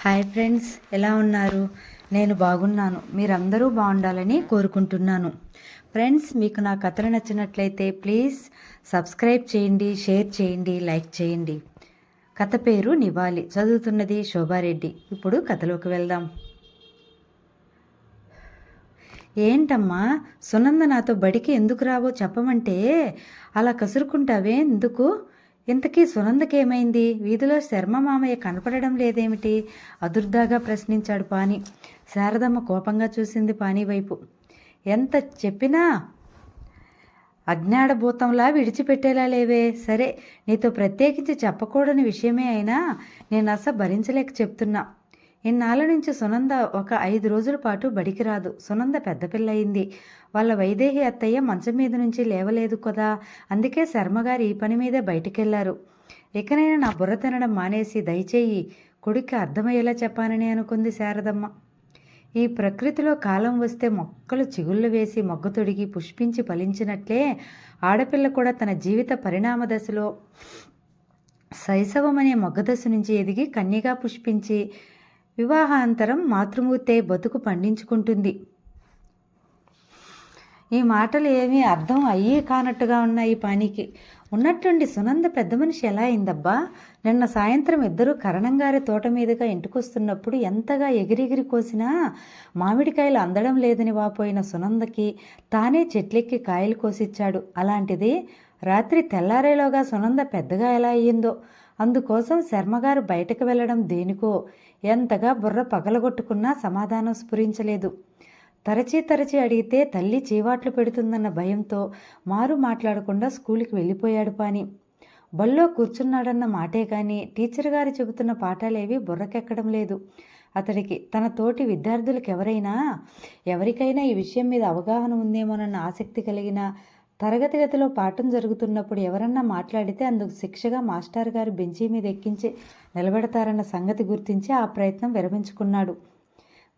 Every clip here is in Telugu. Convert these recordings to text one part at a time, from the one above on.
హాయ్ ఫ్రెండ్స్ ఎలా ఉన్నారు? నేను బాగున్నాను. మీరందరూ బాగుండాలని కోరుకుంటున్నాను. ఫ్రెండ్స్ మీకు నా కథలు నచ్చినట్లయితే ప్లీజ్ సబ్స్క్రైబ్ చేయండి షేర్ చేయండి లైక్ చేయండి. కథ పేరు నివాలి చదువుతున్నది శోభారెడ్డి. ఇప్పుడు కథలోకి వెళ్దాం. ఏంటమ్మా సునంద నాతో బడికి ఎందుకు రావో చెప్పమంటే అలా కసురుకుంటావే ఎందుకు? ఇంతకీ సునందకేమైంది వీధిలో శర్మ మామయ్య కనపడడం లేదేమిటి? అదుర్దాగా ప్రశ్నించాడు పాని. శారదమ్మ కోపంగా చూసింది పాని వైపు. ఎంత చెప్పినా? అజ్ఞాడభూతంలా విడిచిపెట్టేలా లేవే. సరే నీతో ప్రత్యేకించి చెప్పకూడని విషయమే అయినా నేను అస భరించలేక చెప్తున్నా. ఇన్నాళ్ళ నుంచి సునంద ఒక ఐదు రోజుల పాటు బడికి రాదు. సునంద పెద్ద పిల్లయింది. వాళ్ళ వైదేహి అత్తయ్య మంచం మీద నుంచి లేవలేదు కదా. అందుకే శర్మగారు ఈ పని మీదే బయటికెళ్ళారు. ఇకనైనా నా బుర్ర తినడం మానేసి దయచేయి. కొడుక్కి అర్థమయ్యేలా చెప్పానని అనుకుంది శారదమ్మ. ఈ ప్రకృతిలో కాలం వస్తే మొక్కలు చిగుళ్ళు వేసి మొగ్గ తొడిగి పుష్పించి ఫలించినట్లే ఆడపిల్ల కూడా తన జీవిత పరిణామ దశలో శైశవమనే మొగ్గదశ నుంచి ఎదిగి కన్యగా పుష్పించి వివాహాంతరం మాతృమూర్తి అయి బతుకు పండించుకుంటుంది. ఈ మాటలు ఏమీ అర్థం అయ్యే కానట్టుగా ఉన్నాయి పానికి ఉన్నట్టుండి సునంద పెద్ద మనిషి ఎలా అయిందబ్బా? నిన్న సాయంత్రం ఇద్దరూ కరణంగారి తోట మీదుగా ఇంటికొస్తున్నప్పుడు ఎంతగా ఎగిరెగిరి కోసినా మామిడికాయలు అందడం లేదని వాపోయిన సునందకి తానే చెట్లెక్కి కాయలు కోసిచ్చాడు. అలాంటిది రాత్రి తెల్లారేలోగా సునంద పెద్దగా ఎలా అయ్యిందో. అందుకోసం శర్మగారు బయటకు వెళ్ళడం దేనికో. ఎంతగా బుర్ర పగలగొట్టుకున్నా సమాధానం స్ఫురించలేదు. తరచి తరచి అడిగితే తల్లి చీవాట్లు పెడుతుందన్న భయంతో మారు మాట్లాడకుండా స్కూల్కి వెళ్ళిపోయాడు పాని. బల్లో కూర్చున్నాడన్న మాటే కానీ టీచర్ గారు చెబుతున్న పాఠాలేవి బుర్రకెక్కడం లేదు. అతడికి తన తోటి విద్యార్థులకు ఎవరైనా ఎవరికైనా ఈ విషయం మీద అవగాహన ఉందేమోనన్న ఆసక్తి కలిగిన తరగతి గదిలో పాఠం జరుగుతున్నప్పుడు ఎవరన్నా మాట్లాడితే అందుకు శిక్షగా మాస్టర్ గారు బెంచీ మీద ఎక్కించి నిలబెడతారన్న సంగతి గుర్తించి ఆ ప్రయత్నం విరమించుకున్నాడు.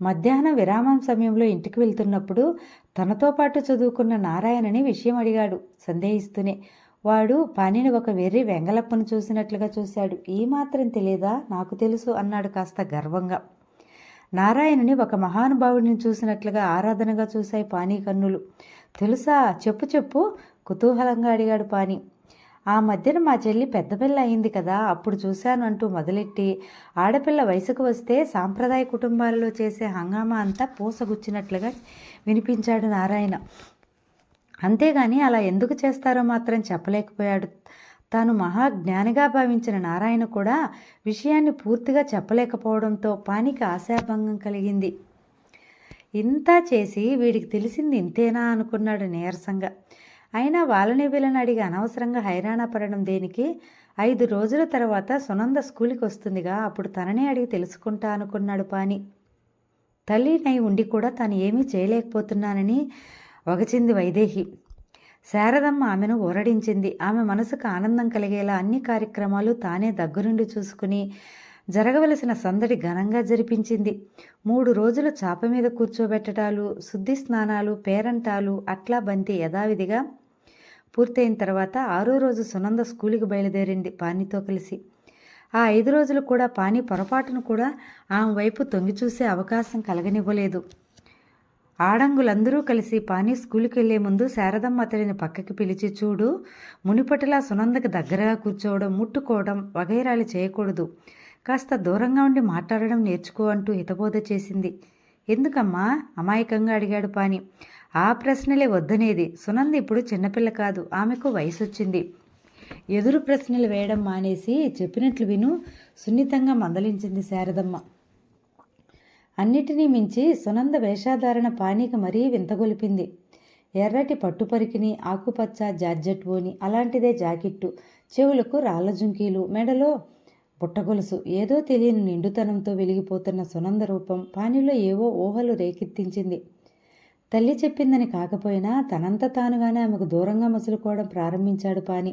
మధ్యాహ్నం విరామం సమయంలో ఇంటికి వెళ్తున్నప్పుడు తనతో పాటు చదువుకున్న నారాయణని విషయం అడిగాడు సందేహిస్తూనే. వాడు పానిని ఒక వెర్రి వెంగలప్పను చూసినట్లుగా చూశాడు. ఈ మాత్రం తెలియదా నాకు తెలుసు అన్నాడు కాస్త గర్వంగా. నారాయణుని ఒక మహానుభావుడిని చూసినట్లుగా ఆరాధనగా చూశాయి పానీ కన్నులు. తెలుసా? చెప్పు చెప్పు. కుతూహలంగా అడిగాడు పాని. ఆ మధ్యన మా చెల్లి పెద్ద పిల్ల అయింది కదా అప్పుడు చూశాను అంటూ మొదలెట్టి ఆడపిల్ల వయసుకు వస్తే సాంప్రదాయ కుటుంబాలలో చేసే హంగామా అంతా పూసగుచ్చినట్లుగా వినిపించాడు నారాయణ. అంతేగాని అలా ఎందుకు చేస్తారో మాత్రం చెప్పలేకపోయాడు. తాను మహా జ్ఞానిగా భావించిన నారాయణ కూడా విషయాన్ని పూర్తిగా చెప్పలేకపోవడంతో పానికి ఆశాభంగం కలిగింది. ఇంత చేసి వీడికి తెలిసింది ఇంతేనా అనుకున్నాడు నీరసంగా. అయినా వాళ్ళని వీళ్ళని అడిగి అనవసరంగా హైరాణ పడడం దేనికి? ఐదు రోజుల తర్వాత సునంద స్కూల్కి వస్తుందిగా అప్పుడు తననే అడిగి తెలుసుకుంటా అనుకున్నాడు పాని. తల్లినై ఉండి కూడా తాను ఏమీ చేయలేకపోతున్నానని వగచింది వైదేహి. శారదమ్మ ఆమెను ఊరడించింది. ఆమె మనసుకు ఆనందం కలిగేలా అన్ని కార్యక్రమాలు తానే దగ్గరుండి చూసుకుని జరగవలసిన సందడి ఘనంగా జరిపించింది. మూడు రోజులు చాప మీద కూర్చోబెట్టడాలు శుద్ధి స్నానాలు పేరంటాలు అట్లా బంతి యథావిధిగా పూర్తయిన తర్వాత ఆరో రోజు సునంద స్కూలుకి బయలుదేరింది పానీతో కలిసి. ఆ ఐదు రోజులు కూడా పానీ పొరపాటును కూడా ఆమె వైపు తొంగి చూసే అవకాశం కలగనివ్వలేదు. ఆడంగులందరూ కలిసి పానీ స్కూల్కి వెళ్ళే ముందు శారదమ్మ అతడిని పక్కకి పిలిచి చూడు మునిపటిలా సునందకి దగ్గరగా కూర్చోవడం ముట్టుకోవడం వగైరాలు చేయకూడదు. కాస్త దూరంగా ఉండి మాట్లాడడం నేర్చుకో అంటూ హితబోధ చేసింది. ఎందుకమ్మా? అమాయకంగా అడిగాడు పాని ఆ ప్రశ్నలే వద్దనేది. సునంద ఇప్పుడు చిన్నపిల్ల కాదు. ఆమెకు వయసు వచ్చింది ఎదురు ప్రశ్నలు వేయడం మానేసి చెప్పినట్లు విను. సున్నితంగా మందలించింది శారదమ్మ. అన్నిటినీ మించి సునంద వేషాధారణ పానీకి మరీ వింతగొలిపింది. ఎర్రటి పట్టుపరికిని ఆకుపచ్చ జార్జెట్ ఓని అలాంటిదే జాకెట్టు చెవులకు రాళ్ళ జుంకీలు మెడలో పుట్టగొలుసు. ఏదో తెలియని నిండుతనంతో వెలిగిపోతున్న సునంద రూపం పానిలో ఏవో ఊహలు రేకెత్తించింది. తల్లి చెప్పిందని కాకపోయినా తనంత తానుగానే ఆమెకు దూరంగా మసులుకోవడం ప్రారంభించాడు పాని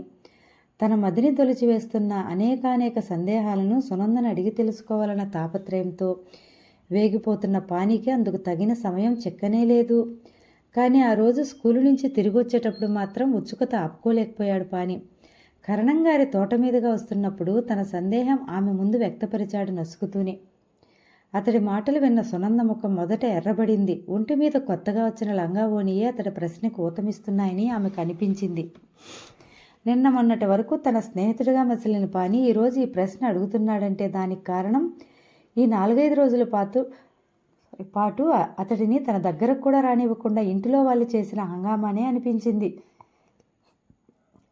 తన మదిని తొలిచివేస్తున్న అనేకానేక సందేహాలను సునందను అడిగి తెలుసుకోవాలన్న తాపత్రయంతో వేగిపోతున్న పానికి అందుకు తగిన సమయం చెక్కనే లేదు. కానీ ఆ రోజు స్కూలు నుంచి తిరిగి వచ్చేటప్పుడు మాత్రం ఉత్సుకత ఆపుకోలేకపోయాడు పాని కరణంగారి తోట మీదుగా వస్తున్నప్పుడు తన సందేహం ఆమె ముందు వ్యక్తపరిచాడు నసుకుతూనే. అతడి మాటలు విన్న సునంద ముఖం మొదట ఎర్రబడింది. ఒంటి మీద కొత్తగా వచ్చిన లంగావోణియే అతడి ప్రశ్నకు ఊతమిస్తున్నాయని ఆమె కనిపించింది. నిన్న మొన్నటి వరకు తన స్నేహితుడిగా మసిలిన పాని ఈరోజు ఈ ప్రశ్న అడుగుతున్నాడంటే దానికి కారణం ఈ నాలుగైదు రోజుల పాటు పాటు అతడిని తన దగ్గరకు కూడా రానివ్వకుండా ఇంటిలో వాళ్ళు చేసిన హంగామానే అనిపించింది.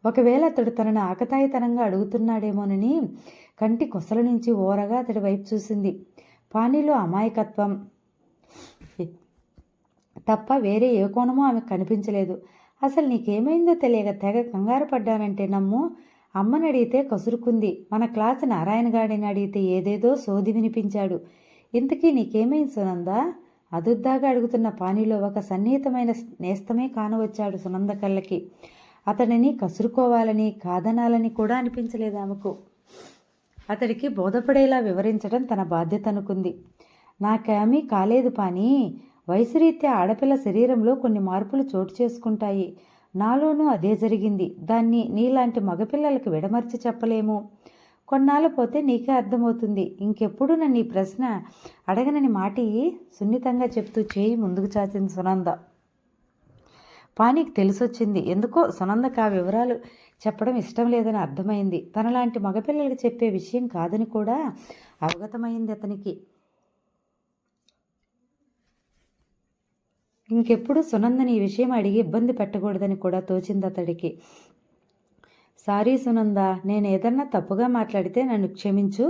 ఒకవేళ అతడు తనను ఆకతాయితనంగా అడుగుతున్నాడేమోనని కంటి కొసల నుంచి ఓరగా అతడి వైపు చూసింది. పానీలో అమాయకత్వం. తప్ప వేరే ఏ కోణమో ఆమెకు కనిపించలేదు. అసలు నీకేమైందో తెలియక తెగ కంగారు పడ్డానంటే నమ్ము. అమ్మని అడిగితే కసురుకుంది. మన క్లాస్ నారాయణ గాడిని అడిగితే ఏదేదో సోది వినిపించాడు. ఇంతకీ నీకేమైంది సునంద? అదుద్దాగా అడుగుతున్న పానీలో ఒక సన్నిహితమైన నేస్తమే కానవచ్చాడు సునంద కళ్ళకి. అతడిని కసురుకోవాలని కాదనాలని కూడా అనిపించలేదు ఆమెకు. అతడికి బోధపడేలా వివరించడం తన బాధ్యత అనుకుంది నాకేమీ కాలేదు పాని వయసురీత్యా ఆడపిల్ల శరీరంలో కొన్ని మార్పులు చోటు చేసుకుంటాయి. నాలోనూ అదే జరిగింది. దాన్ని నీలాంటి మగపిల్లలకు విడమర్చి చెప్పలేము. కొన్నాళ్ళు పోతే నీకే అర్థమవుతుంది. ఇంకెప్పుడు నన్ను ఈ ప్రశ్న అడగనని మాటి సున్నితంగా చెప్తూ చేయి ముందుకు చాచింది సునంద. పానీకి తెలిసొచ్చింది. ఎందుకో సునందకు ఆ వివరాలు చెప్పడం ఇష్టం లేదని అర్థమైంది. తనలాంటి మగపిల్లలకు చెప్పే విషయం కాదని కూడా అవగతమైంది అతనికి. ఇంకెప్పుడు సునందని ఈ విషయం అడిగి ఇబ్బంది పెట్టకూడదని కూడా తోచింది అతడికి. సారీ సునంద నేను ఏదన్నా తప్పుగా మాట్లాడితే నన్ను క్షమించు.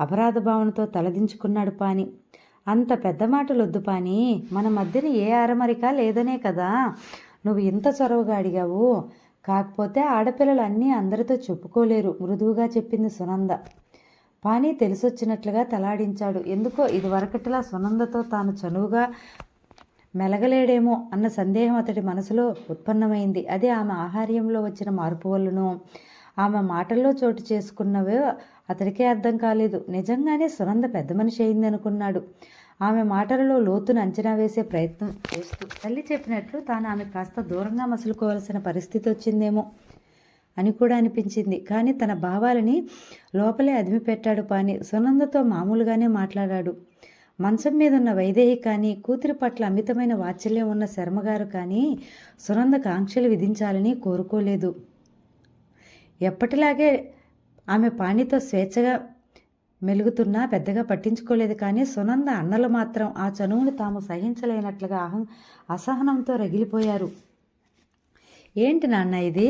అపరాధ భావనతో తలదించుకున్నాడు పాని. అంత పెద్ద మాటలు వద్దు పాని. మన మధ్యన ఏ అరమరిక లేదనే కదా. నువ్వు ఇంత చొరవగా అడిగావు. కాకపోతే ఆడపిల్లలు అన్నీ అందరితో చెప్పుకోలేరు. మృదువుగా చెప్పింది సునంద. పానీ తెలిసొచ్చినట్లుగా తలాడించాడు. ఎందుకో ఇదివరకటిలా సునందతో తాను చనువుగా మెలగలేడేమో అన్న సందేహం అతడి మనసులో ఉత్పన్నమైంది. అదే ఆమె ఆహార్యంలో వచ్చిన మార్పు వల్లనో ఆమె మాటల్లో చోటు చేసుకున్నవే అతడికే అర్థం కాలేదు. నిజంగానే సునంద పెద్ద మనిషి అయింది అనుకున్నాడు ఆమె మాటలలో లోతును అంచనా వేసే ప్రయత్నం చేస్తూ తల్లి చెప్పినట్లు తాను ఆమె కాస్త దూరంగా మసులుకోవాల్సిన పరిస్థితి వచ్చిందేమో అని కూడా అనిపించింది. కానీ తన భావాలని లోపలే అదిమి పెట్టాడు పాని సునందతో మామూలుగానే మాట్లాడాడు. మంచం మీద ఉన్న వైదేహి కానీ కూతురి పట్ల అమితమైన వాత్సల్యం ఉన్న శర్మగారు కానీ సునందకు ఆంక్షలు విధించాలని కోరుకోలేదు. ఎప్పటిలాగే ఆమె పాణితో స్వేచ్ఛగా మెలుగుతున్నా పెద్దగా పట్టించుకోలేదు కానీ సునంద అన్నలు మాత్రం ఆ చనువును తాము సహించలేనట్లుగా అహం అసహనంతో రగిలిపోయారు. ఏంటి నాన్న ఇది?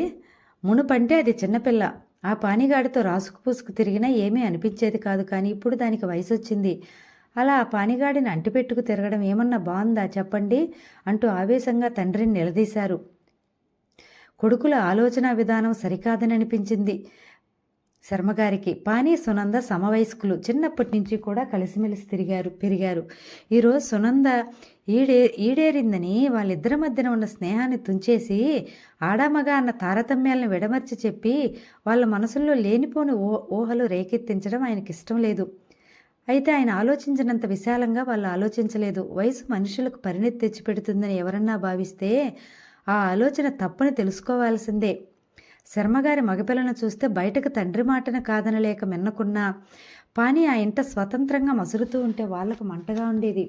మునుపంటే అది చిన్నపిల్ల. ఆ పానిగాడితో రాసుకు పూసుకు తిరిగినా ఏమీ అనిపించేది కాదు కానీ ఇప్పుడు దానికి వయసు వచ్చింది అలా ఆ పానిగాడిని అంటిపెట్టుకు తిరగడం ఏమన్నా బాగుందా చెప్పండి అంటూ ఆవేశంగా తండ్రిని నిలదీశారు. కొడుకుల ఆలోచన విధానం సరికాదని అనిపించింది. శర్మగారికి పానీ సునంద సమవయస్కులు చిన్నప్పటి నుంచి కూడా కలిసిమెలిసి తిరిగారు పెరిగారు. ఈరోజు సునంద ఈడే ఈడేరిందని వాళ్ళిద్దరి మధ్యన ఉన్న స్నేహాన్ని తుంచేసి ఆడామగా అన్న తారతమ్యాలను విడమర్చి చెప్పి వాళ్ళ మనసుల్లో లేనిపోని ఊహలు రేకెత్తించడం ఆయనకి ఇష్టం లేదు. అయితే ఆయన ఆలోచించినంత విశాలంగా వాళ్ళు ఆలోచించలేదు. వయసు మనుషులకు పరిణితి తెచ్చిపెడుతుందని ఎవరన్నా భావిస్తే ఆ ఆలోచన తప్పుని తెలుసుకోవాల్సిందే. శర్మగారి మగపిల్లను చూస్తే బయటకు తండ్రి మాటను కాదనలేక మిన్నకున్నా పాని ఆ ఇంట స్వతంత్రంగా మసురుతూ ఉంటే వాళ్ళకు మంటగా ఉండేది.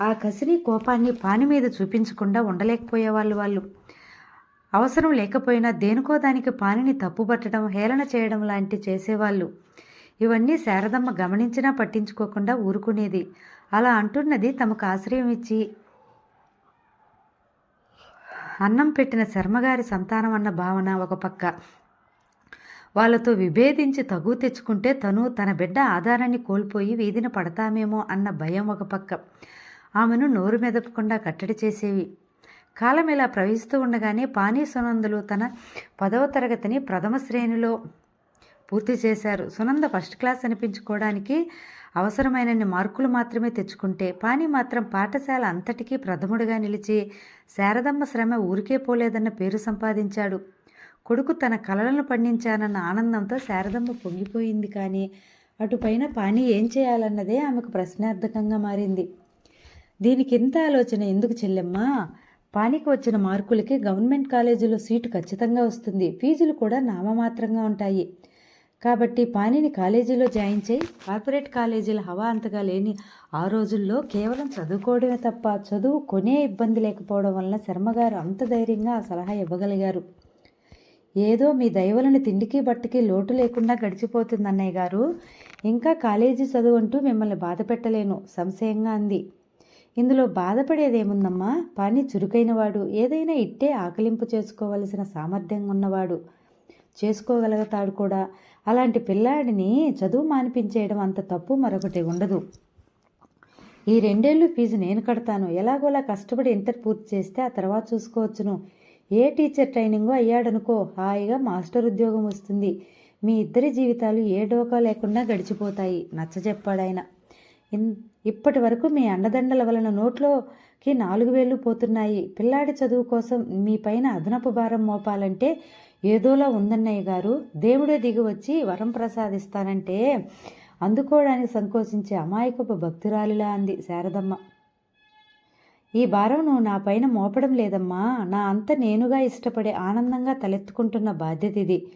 ఆ కసిని కోపాన్ని పాని మీద చూపించకుండా ఉండలేకపోయేవాళ్ళు వాళ్ళు. అవసరం లేకపోయినా దేనికో దానికి పానిని తప్పుపట్టడం హేళన చేయడం లాంటి చేసేవాళ్ళు. ఇవన్నీ శారదమ్మ గమనించినా పట్టించుకోకుండా ఊరుకునేది. అలా అంటున్నది తమకు ఆశ్రయం ఇచ్చి అన్నం పెట్టిన శర్మగారి సంతానం అన్న భావన ఒక పక్క. వాళ్ళతో విభేదించి తగు తెచ్చుకుంటే తను తన బిడ్డ ఆధారాన్ని కోల్పోయి వీధిన పడతామేమో అన్న భయం ఒక పక్క. ఆమెను నోరు మెదపకుండా కట్టడి చేసేవి. కాలం ఇలా ప్రవహిస్తూ ఉండగానే పానీ సునందులు తన పదవ తరగతిని ప్రథమ శ్రేణిలో పూర్తి చేశారు. సునంద ఫస్ట్ క్లాస్ అనిపించుకోవడానికి అవసరమైనన్ని మార్కులు మాత్రమే తెచ్చుకుంటే పాని మాత్రం పాఠశాల అంతటికీ ప్రథముడిగా నిలిచి శారదమ్మ శ్రమ ఊరికే పోలేదన్న పేరు సంపాదించాడు. కొడుకు తన కలలను పండించానన్న ఆనందంతో శారదమ్మ పొంగిపోయింది కానీ అటుపైన పాని ఏం చేయాలన్నదే ఆమెకు ప్రశ్నార్థకంగా మారింది. దీనికి ఎంత ఆలోచన ఎందుకు చెల్లెమ్మా? పానికి వచ్చిన మార్కులకి గవర్నమెంట్ కాలేజీలో సీటు ఖచ్చితంగా వస్తుంది. ఫీజులు కూడా నామమాత్రంగా ఉంటాయి. కాబట్టి పానీని కాలేజీలో జాయిన్ చేయి. కార్పొరేట్ కాలేజీల హవా అంతగా లేని ఆ రోజుల్లో కేవలం చదువుకోవడమే తప్ప చదువు కొనే ఇబ్బంది లేకపోవడం వలన శర్మగారు అంత ధైర్యంగా ఆ సలహా ఇవ్వగలిగారు. ఏదో మీ దయవలన తిండికి బట్టకి లోటు లేకుండా గడిచిపోతుంది అన్నయ్య గారు. ఇంకా కాలేజీ చదువు అంటూ మిమ్మల్ని బాధ పెట్టలేను సంశయంగా అంది. ఇందులో బాధపడేదేముందమ్మా? పాని చురుకైనవాడు ఏదైనా ఇట్టే ఆకలింపు చేసుకోవలసిన సామర్థ్యం ఉన్నవాడు. చేసుకోగలుగుతాడు కూడా. అలాంటి పిల్లాడిని చదువు మానిపించేయడం అంత తప్పు మరొకటి ఉండదు. ఈ రెండేళ్ళు ఫీజు నేను కడతాను. ఎలాగోలా కష్టపడి ఇంటర్ పూర్తి చేస్తే ఆ తర్వాత చూసుకోవచ్చును. ఏ టీచర్ ట్రైనింగో అయ్యాడనుకో హాయిగా మాస్టర్ ఉద్యోగం వస్తుంది. మీ ఇద్దరి జీవితాలు ఏ డోకా లేకుండా గడిచిపోతాయి. నచ్చజెప్పాడాయన. ఇన్ ఇప్పటి వరకు మీ అండదండల వలన నోట్లోకి నాలుగు వేలు పోతున్నాయి. పిల్లాడి చదువు కోసం మీ పైన అదనపు భారం మోపాలంటే ఏదోలా ఉందన్నయ్య గారు దేవుడే దిగి వచ్చి వరం ప్రసాదిస్తానంటే అందుకోవడానికి సంకోచించే అమాయకపు భక్తురాలిలా అంది శారదమ్మ. ఈ భారం నువ్వు నా పైన మోపడం లేదమ్మా. నా అంత నేనుగా ఇష్టపడే ఆనందంగా తలెత్తుకుంటున్న బాధ్యత ఇది.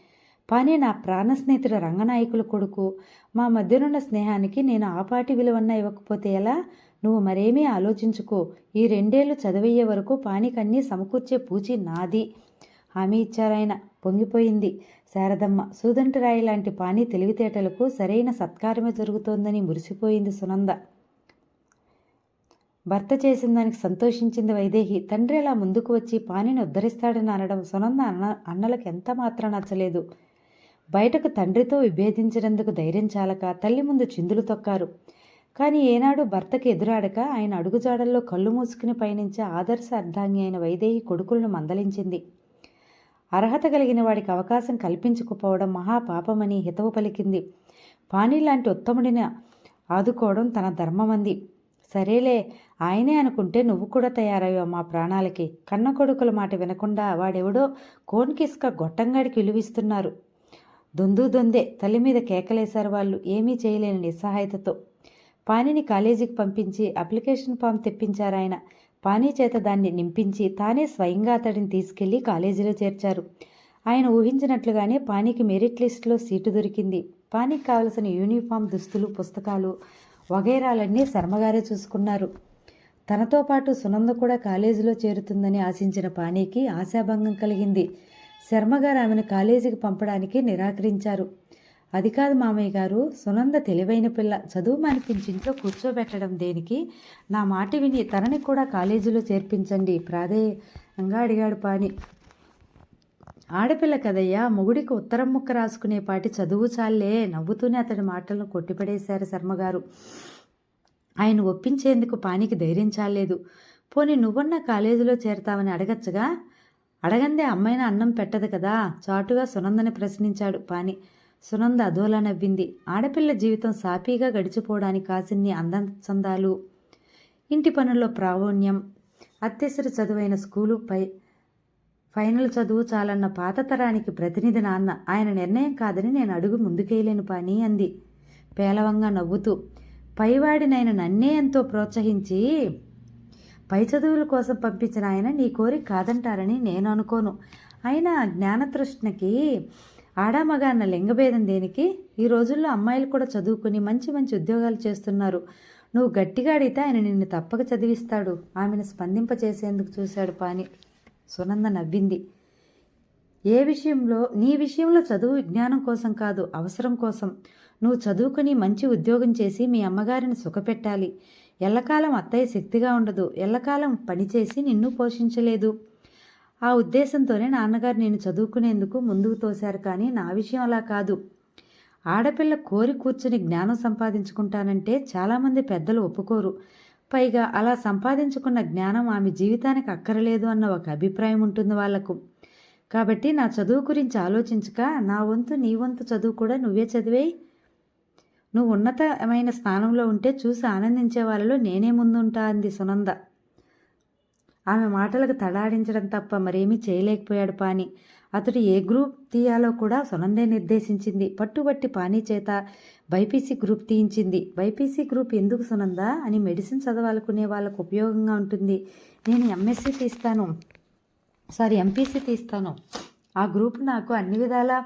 కానీ నా ప్రాణ స్నేహితుడు రంగనాయకుల కొడుకు మా మధ్యనున్న స్నేహానికి నేను ఆపాటి విలువన్నా ఇవ్వకపోతే ఎలా? నువ్వు మరేమీ ఆలోచించుకో. ఈ రెండేళ్ళు చదివయ్యే వరకు పానికన్నీ సమకూర్చే పూచి నాది. హామీ ఇచ్చారాయన. పొంగిపోయింది. శారదమ్మ సూదంటరాయి లాంటి పాని తెలివితేటలకు సరైన సత్కారమే జరుగుతోందని మురిసిపోయింది సునంద. భర్త చేసిన దానికి సంతోషించింది వైదేహి. తండ్రి అలా ముందుకు వచ్చి పానిని ఉద్ధరిస్తాడని అనడం సునంద అన్న అన్నలకు ఎంత మాత్రం నచ్చలేదు. బయటకు తండ్రితో విభేదించినందుకు ధైర్యం చాలక తల్లి ముందు చిందులు తొక్కారు. కానీ ఏనాడు భర్తకి ఎదురాడక ఆయన అడుగుజాడల్లో కళ్ళు మూసుకుని పయనించే ఆదర్శ అర్ధాంగి అయిన వైదేహి కొడుకులను మందలించింది. అర్హత కలిగిన వాడికి అవకాశం కల్పించకపోవడం మహాపాపమని హితవు పలికింది. పానీ లాంటి ఉత్తముడిని ఆదుకోవడం తన ధర్మమంది. సరేలే ఆయనే అనుకుంటే నువ్వు కూడా తయారయ్యావు మా ప్రాణాలకి. కన్న కొడుకుల మాట వినకుండా వాడెవడో కోన్కిస్క గొట్టంగాడికి విలువిస్తున్నారు. దొందు దొందే తల్లి మీద కేకలేశారు వాళ్ళు. ఏమీ చేయలేని నిస్సహాయతతో. పానీని కాలేజీకి పంపించి అప్లికేషన్ ఫామ్ తెప్పించారాయన. పానీ చేత దాన్ని నింపించి తానే స్వయంగా అతడిని తీసుకెళ్ళి కాలేజీలో చేర్చారు. ఆయన ఊహించినట్లుగానే పానీకి మెరిట్ లిస్టులో సీటు దొరికింది. పానీకి కావలసిన యూనిఫామ్ దుస్తులు పుస్తకాలు వగైరాలన్నీ శర్మగారే చూసుకున్నారు. తనతో పాటు సునంద కూడా కాలేజీలో చేరుతుందని ఆశించిన పానీకి ఆశాభంగం కలిగింది. శర్మగారు ఆమెను కాలేజీకి పంపడానికి నిరాకరించారు. అది కాదు మామయ్య గారు సునంద తెలివైన పిల్ల. చదువు మానిపించి ఇంట్లో కూర్చోబెట్టడం దేనికి? నా మాట విని తనని కూడా కాలేజీలో చేర్పించండి. ప్రాధేయంగా అడిగాడు పాని ఆడపిల్ల కదయ్యా మొగుడికి ఉత్తరం ముక్క రాసుకునే పాటి చదువు చాలే నవ్వుతూనే అతడి మాటలను కొట్టిపడేశారు శర్మగారు. ఆయన ఒప్పించేందుకు పానికి ధైర్యం చాలేదు పోనీ నువ్వున్న కాలేజీలో చేరతావని అడగచ్చుగా? అడగందే అమ్మాయిన అన్నం పెట్టదు కదా? చాటుగా సునందని ప్రశ్నించాడు పాని సునంద అదోలా నవ్వింది ఆడపిల్ల జీవితం సాపీగా గడిచిపోవడానికి కాసిన్ని అందం చందాలు. ఇంటి పనుల్లో ప్రావీణ్యం. అత్యవసర చదువైన స్కూలు పై ఫైనల్ చదువు చాలన్న పాత తరానికి ప్రతినిధి నాన్న ఆయన నిర్ణయం కాదని నేను అడుగు ముందుకేయలేను పాని అంది. పేలవంగా నవ్వుతూ పైవాడినైన నన్నే ఎంతో ప్రోత్సహించి పై చదువుల కోసం పంపించిన ఆయన నీ కోరిక కాదంటారని నేను అనుకోను. అయినా జ్ఞానతృష్ణకి ఆడామగ అన్న లింగభేదం దేనికి? ఈ రోజుల్లో అమ్మాయిలు కూడా చదువుకుని మంచి మంచి ఉద్యోగాలు చేస్తున్నారు. నువ్వు గట్టిగా అడిగితే ఆయన నిన్ను తప్పక చదివిస్తాడు. ఆమెను స్పందింపచేసేందుకు చూశాడు పాని. సునంద నవ్వింది. ఏ విషయంలో? నీ విషయంలో చదువు విజ్ఞానం కోసం కాదు అవసరం కోసం. నువ్వు చదువుకుని మంచి ఉద్యోగం చేసి మీ అమ్మగారిని సుఖపెట్టాలి. ఎల్లకాలం అత్తయ్య శక్తిగా ఉండదు. ఎల్లకాలం పనిచేసి నిన్ను పోషించలేదు. ఆ ఉద్దేశంతోనే నాన్నగారు నేను చదువుకునేందుకు ముందుకు తోశారు కానీ నా విషయం అలా కాదు. ఆడపిల్ల కోరి కూర్చుని జ్ఞానం సంపాదించుకుంటానంటే చాలామంది పెద్దలు ఒప్పుకోరు. పైగా అలా సంపాదించుకున్న జ్ఞానం ఆమె జీవితానికి అక్కరలేదు అన్న ఒక అభిప్రాయం ఉంటుంది వాళ్ళకు. కాబట్టి నా చదువు గురించి ఆలోచించక నా వంతు నీ వంతు చదువు కూడా నువ్వే చదివేయి. నువ్వు ఉన్నతమైన స్థానంలో ఉంటే చూసి ఆనందించే వాళ్ళలో నేనే ముందుంటా అంది సునంద. ఆమె మాటలకు తడాడించడం తప్ప మరేమీ చేయలేకపోయాడు పాని. అతడు ఏ గ్రూప్ తీయాలో కూడా సునందే నిర్దేశించింది. పట్టుబట్టి పానీ చేత బైపీసీ గ్రూప్ తీయించింది. బైపీసీ గ్రూప్ ఎందుకు సునందా? అని మెడిసిన్ చదవాలనుకునే వాళ్ళకు ఉపయోగంగా ఉంటుంది. నేను ఎంఎస్సీ తీస్తాను. సారీ ఎంపీసీ తీస్తాను. ఆ గ్రూప్ నాకు అన్ని విధాలా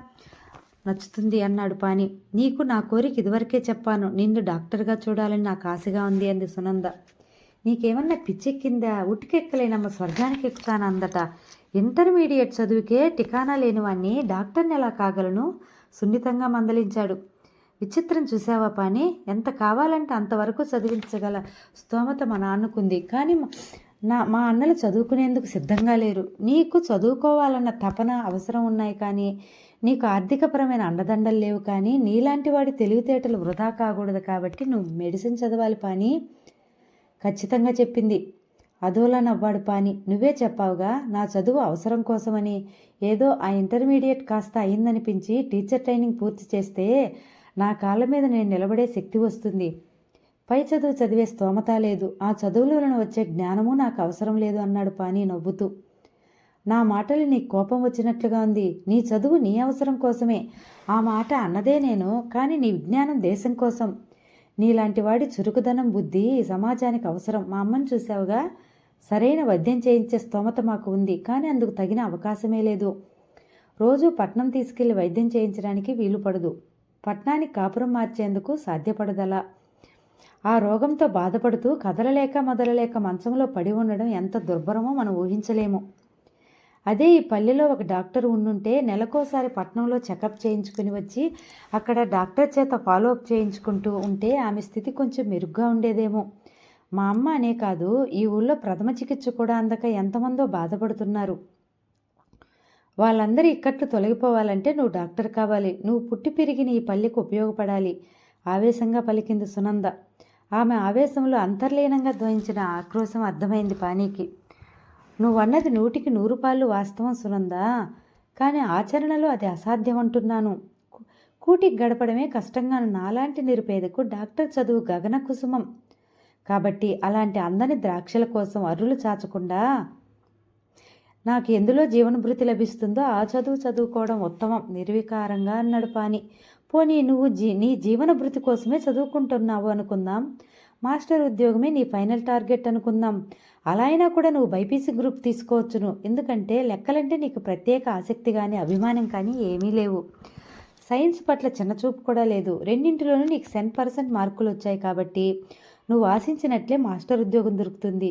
నచ్చుతుంది అన్నాడు పాని. నీకు నా కోరిక ఇదివరకే చెప్పాను. నిన్ను డాక్టర్గా చూడాలని నాకు ఆశగా ఉంది అంది సునంద. నీకేమన్నా పిచ్చెక్కిందా? ఉట్టుకెక్కలేనమ్మ స్వర్గానికి ఎక్కుతాను అందట ఇంటర్మీడియట్ చదువుకే టికానా లేనివాణ్ణి డాక్టర్ని ఎలా కాగలను? సున్నితంగా మందలించాడు. విచిత్రం చూసావా పాని ఎంత కావాలంటే అంతవరకు చదివించగల స్తోమత మా నాన్నకుంది. కానీ నా మా అన్నలు చదువుకునేందుకు సిద్ధంగా లేరు. నీకు చదువుకోవాలన్న తపన అవసరం ఉన్నాయి కానీ నీకు ఆర్థికపరమైన అండదండలు లేవు కానీ నీలాంటి వాడి తెలివితేటలు వృధా కాకూడదు కాబట్టి నువ్వు మెడిసిన్ చదవాలి పాని ఖచ్చితంగా చెప్పింది. అదోలా నవ్వాడు పాని. నువ్వే చెప్పావుగా నా చదువు అవసరం కోసమని. ఏదో ఆ ఇంటర్మీడియట్ కాస్త అయిందనిపించి టీచర్ ట్రైనింగ్ పూర్తి చేస్తే నా కాళ్ళ మీద నేను నిలబడే శక్తి వస్తుంది. పై చదువు చదివే స్తోమత లేదు. ఆ చదువులోనూ వచ్చే జ్ఞానము నాకు అవసరం లేదు అన్నాడు పాని నవ్వుతూ. నా మాటలు నీ కోపం వచ్చినట్లుగా ఉంది. నీ చదువు నీ అవసరం కోసమే. ఆ మాట అన్నదే నేను కానీ నీ విజ్ఞానం దేశం కోసం. నీలాంటి వాడి చురుకుదనం బుద్ధి సమాజానికి అవసరం. మా అమ్మని చూసావుగా సరైన వైద్యం చేయించే స్తోమత మాకు ఉంది కానీ అందుకు తగిన అవకాశమే లేదు. రోజు పట్నం తీసుకెళ్ళి వైద్యం చేయించడానికి వీలు పడదు. పట్నానికి కాపురం మార్చేందుకు సాధ్యపడదలా. ఆ రోగంతో బాధపడుతూ కదలలేక మొదలలేక మంచంలో పడి ఉండడం ఎంత దుర్భరమో మనం ఊహించలేము. అదే ఈ పల్లెలో ఒక డాక్టర్ ఉండుంటే నెలకోసారి పట్నంలో చెకప్ చేయించుకుని వచ్చి అక్కడ డాక్టర్ చేత ఫాలోఅప్ చేయించుకుంటూ ఉంటే ఆమె స్థితి కొంచెం మెరుగ్గా ఉండేదేమో. మా అమ్మ అనే కాదు ఈ ఊళ్ళో ప్రథమ చికిత్స కూడా అందక ఎంతమందో బాధపడుతున్నారు. వాళ్ళందరి ఇక్కట్లు తొలగిపోవాలంటే నువ్వు డాక్టర్ కావాలి నువ్వు పుట్టి పెరిగిన ఈ పల్లెకు ఉపయోగపడాలి. ఆవేశంగా పలికింది సునంద. ఆమె ఆవేశంలో అంతర్లీనంగా ధ్వనించిన ఆక్రోశం అర్థమైంది పానీకి. నువ్వన్నది నూటికి నూరు పాళ్ళు వాస్తవం సునందా. కానీ ఆచరణలో అది అసాధ్యం అంటున్నాను కూటికి గడపడమే కష్టంగా నాలాంటి నిరుపేదకు డాక్టర్ చదువు గగన కుసుమం. కాబట్టి అలాంటి అందని ద్రాక్షల కోసం అర్రులు చాచకుండా నాకు ఎందులో జీవనభృతి లభిస్తుందో ఆ చదువు చదువుకోవడం ఉత్తమం. నిర్వికారంగా అన్నాడు పాని. పోనీ నువ్వు జీ నీ జీవనభృతి కోసమే చదువుకుంటున్నావు అనుకుందాం. మాస్టర్ ఉద్యోగమే నీ ఫైనల్ టార్గెట్ అనుకుందాం. అలా అయినా కూడా నువ్వు బైపీసీ గ్రూప్ తీసుకోవచ్చును. ఎందుకంటే లెక్కలంటే నీకు ప్రత్యేక ఆసక్తి కానీ అభిమానం కానీ ఏమీ లేవు. సైన్స్ పట్ల చిన్నచూపు కూడా లేదు. రెండింటిలోనూ నీకు సెన్ పర్సెంట్ మార్కులు వచ్చాయి కాబట్టి నువ్వు ఆశించినట్లే మాస్టర్ ఉద్యోగం దొరుకుతుంది.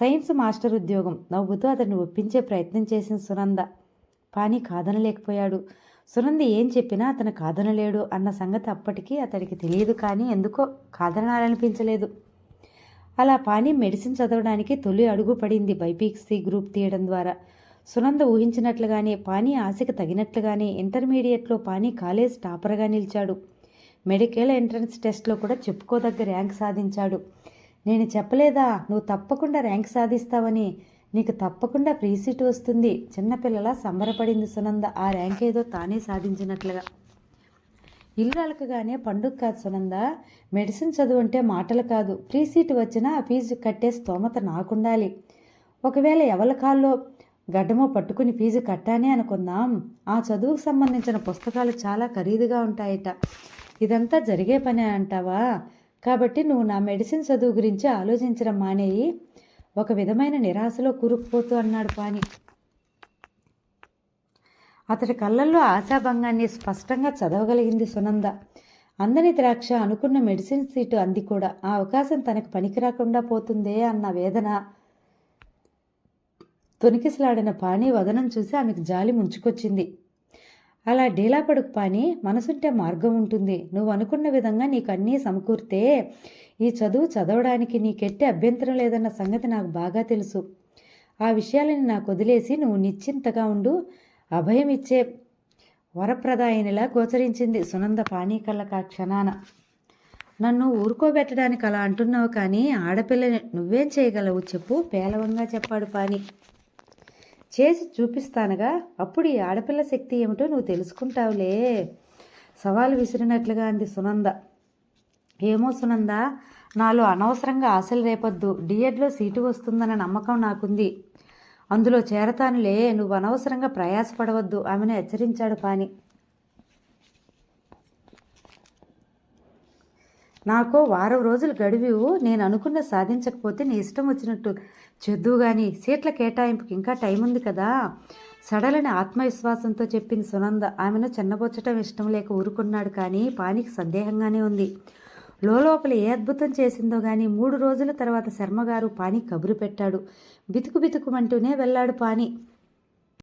సైన్స్ మాస్టర్ ఉద్యోగం. నవ్వుతూ అతన్ని ఒప్పించే ప్రయత్నం చేసిన సునంద. పాని కాదనలేకపోయాడు. సునంది ఏం చెప్పినా అతను కాదనలేడు అన్న సంగతి అప్పటికీ అతడికి తెలియదు కానీ ఎందుకో కాదనాలనిపించలేదు. అలా పాని మెడిసిన్ చదవడానికి తొలి అడుగు పడింది బైపీక్సీ గ్రూప్ తీయడం ద్వారా. సునంద ఊహించినట్లుగానే పాని ఆశకు తగినట్లుగానే ఇంటర్మీడియట్లో పాని కాలేజ్ టాపర్గా నిలిచాడు. మెడికల్ ఎంట్రన్స్ టెస్ట్లో కూడా చెప్పుకోదగ్గ ర్యాంక్ సాధించాడు. నేను చెప్పలేదా? నువ్వు తప్పకుండా ర్యాంక్ సాధిస్తావని నీకు తప్పకుండా ఫ్రీ సీట్ వస్తుంది. చిన్నపిల్లల సంబరపడింది సునంద. ఆ ర్యాంక్ ఏదో తానే సాధించినట్లుగా. ఇల్లు అలకగానే పండుగ కాదు సునంద. మెడిసిన్ చదువు అంటే మాటలు కాదు. ఫ్రీ సీట్ వచ్చినా ఆ ఫీజు కట్టే స్తోమత నాకుండాలి. ఒకవేళ ఎవరి కాల్లో గడ్డమో పట్టుకుని ఫీజు కట్టానే అనుకుందాం. ఆ చదువుకు సంబంధించిన పుస్తకాలు చాలా ఖరీదుగా ఉంటాయట. ఇదంతా జరిగే పనే అంటావా? కాబట్టి నువ్వు నా మెడిసిన్ చదువు గురించి ఆలోచించడం మానేయి. ఒక విధమైన నిరాశలో కూరుకుపోతూ అన్నాడు పాని అతడి కళ్ళల్లో ఆశాభంగాన్ని స్పష్టంగా చదవగలిగింది సునంద. అందని ద్రాక్ష అనుకున్న మెడిసిన్ సీటు అంది కూడా. ఆ అవకాశం తనకు పనికి రాకుండా పోతుందే అన్న వేదన తొనికిసలాడిన పాణి వదనం చూసి ఆమెకు జాలి ముంచుకొచ్చింది. అలా డీలా పడుకు పాని మనసుంటే మార్గం ఉంటుంది. నువ్వు అనుకున్న విధంగా నీకు అన్నీ సమకూర్తే ఈ చదువు చదవడానికి నీకెట్టే అభ్యంతరం లేదన్న సంగతి నాకు బాగా తెలుసు. ఆ విషయాలను నాకు వదిలేసి నువ్వు నిశ్చింతగా ఉండు. అభయం ఇచ్చే వరప్రదాయనిలా గోచరించింది సునంద పానీకళ్ళక ఆ క్షణాన. నన్ను ఊరుకోబెట్టడానికి అలా అంటున్నావు కానీ ఆడపిల్లని నువ్వేం చేయగలవు చెప్పు. పేలవంగా చెప్పాడు పాని. చేసి చూపిస్తానుగా. అప్పుడు ఈ ఆడపిల్ల శక్తి ఏమిటో నువ్వు తెలుసుకుంటావులే. సవాలు విసిరినట్లుగా అంది సునంద. ఏమో సునంద నాలో అనవసరంగా ఆశలు రేపొద్దు. డిఎడ్లో సీటు వస్తుందన్న నమ్మకం నాకుంది. అందులో చేరతానులే నువ్వు అనవసరంగా ప్రయాసపడవద్దు. ఆమెను హెచ్చరించాడు పాని. నాకు వారం రోజులు గడివి నేను అనుకున్న సాధించకపోతే నీ ఇష్టం వచ్చినట్టు. చెద్దు గాని సీట్ల కేటాయింపుకి ఇంకా టైం ఉంది కదా. సడలని ఆత్మవిశ్వాసంతో చెప్పింది సునంద. ఆమెను చిన్నబొచ్చటం ఇష్టం లేక ఊరుకున్నాడు కానీ పానికి సందేహంగానే ఉంది. లోపల ఏ అద్భుతం చేసిందో కానీ మూడు రోజుల తర్వాత శర్మగారు పాని కబురు పెట్టాడు. బితుకు బితుకుమంటూనే వెళ్ళాడు పాని.